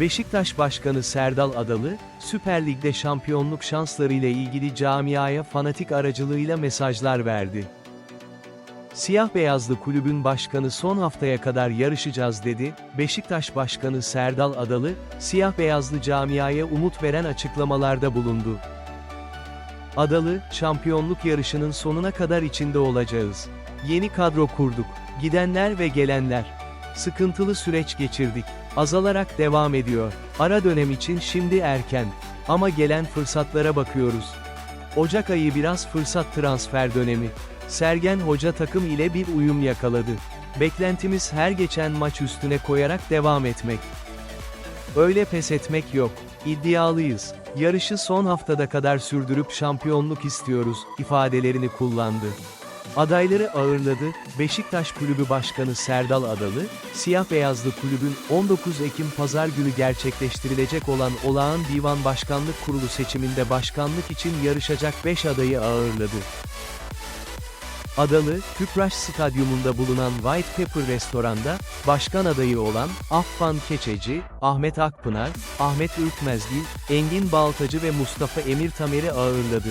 Beşiktaş Başkanı Serdal Adalı, Süper Lig'de şampiyonluk şanslarıyla ilgili camiaya fanatik aracılığıyla mesajlar verdi. Siyah beyazlı kulübün başkanı son haftaya kadar yarışacağız dedi, Beşiktaş Başkanı Serdal Adalı, siyah beyazlı camiaya umut veren açıklamalarda bulundu. Adalı, şampiyonluk yarışının sonuna kadar içinde olacağız. Yeni kadro kurduk. Gidenler ve gelenler. Sıkıntılı süreç geçirdik. Azalarak devam ediyor. Ara dönem için şimdi erken. Ama gelen fırsatlara bakıyoruz. Ocak ayı biraz fırsat transfer dönemi. Sergen Hoca takım ile bir uyum yakaladı. Beklentimiz her geçen maç üstüne koyarak devam etmek. Öyle pes etmek yok. İddialıyız. Yarışı son haftada kadar sürdürüp şampiyonluk istiyoruz, ifadelerini kullandı. Adayları ağırladı, Beşiktaş Kulübü Başkanı Serdal Adalı, siyah beyazlı kulübün 19 Ekim Pazar günü gerçekleştirilecek olan olağan divan başkanlık kurulu seçiminde başkanlık için yarışacak 5 adayı ağırladı. Adalı, Tüpraş Stadyumunda bulunan White Pepper restoranda, başkan adayı olan, Affan Keçeci, Ahmet Akpınar, Ahmet Ürkmezgil, Engin Baltacı ve Mustafa Emir Tamer'i ağırladı.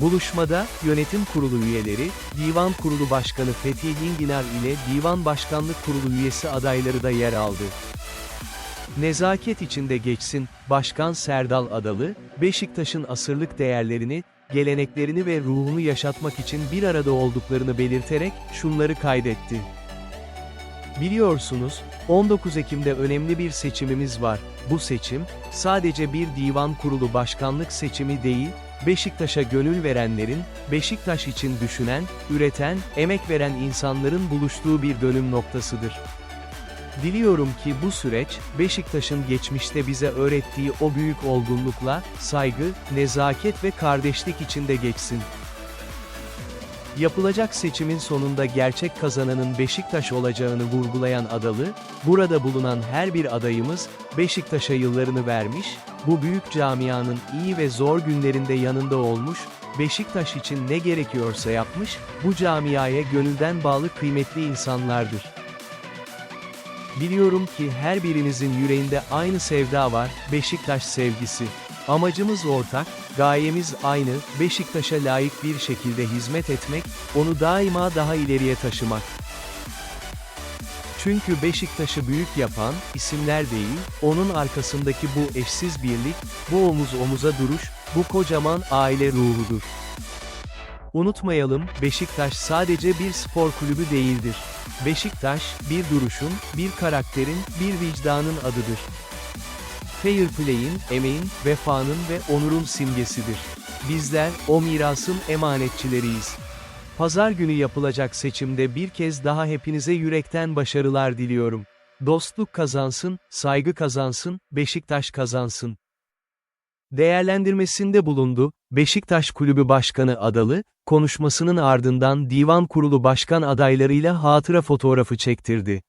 Buluşmada, yönetim kurulu üyeleri, Divan Kurulu Başkanı Fethi Yinginar ile Divan Başkanlık Kurulu üyesi adayları da yer aldı. Nezaket içinde geçsin, Başkan Serdal Adalı, Beşiktaş'ın asırlık değerlerini, geleneklerini ve ruhunu yaşatmak için bir arada olduklarını belirterek, şunları kaydetti. Biliyorsunuz, 19 Ekim'de önemli bir seçimimiz var. Bu seçim, sadece bir divan kurulu başkanlık seçimi değil, Beşiktaş'a gönül verenlerin, Beşiktaş için düşünen, üreten, emek veren insanların buluştuğu bir dönüm noktasıdır. Diliyorum ki bu süreç, Beşiktaş'ın geçmişte bize öğrettiği o büyük olgunlukla, saygı, nezaket ve kardeşlik içinde geçsin. Yapılacak seçimin sonunda gerçek kazananın Beşiktaş olacağını vurgulayan Adalı, burada bulunan her bir adayımız, Beşiktaş'a yıllarını vermiş, bu büyük camianın iyi ve zor günlerinde yanında olmuş, Beşiktaş için ne gerekiyorsa yapmış, bu camiaya gönülden bağlı kıymetli insanlardır. Biliyorum ki her birinizin yüreğinde aynı sevda var, Beşiktaş sevgisi. Amacımız ortak, gayemiz aynı, Beşiktaş'a layık bir şekilde hizmet etmek, onu daima daha ileriye taşımak. Çünkü Beşiktaş'ı büyük yapan, isimler değil, onun arkasındaki bu eşsiz birlik, bu omuz omuza duruş, bu kocaman aile ruhudur. Unutmayalım, Beşiktaş sadece bir spor kulübü değildir. Beşiktaş, bir duruşun, bir karakterin, bir vicdanın adıdır. Fair play'in, emeğin, vefanın ve onurun simgesidir. Bizler, o mirasın emanetçileriyiz. Pazar günü yapılacak seçimde bir kez daha hepinize yürekten başarılar diliyorum. Dostluk kazansın, saygı kazansın, Beşiktaş kazansın. Değerlendirmesinde bulundu, Beşiktaş Kulübü Başkanı Adalı, konuşmasının ardından Divan Kurulu Başkan adaylarıyla hatıra fotoğrafı çektirdi.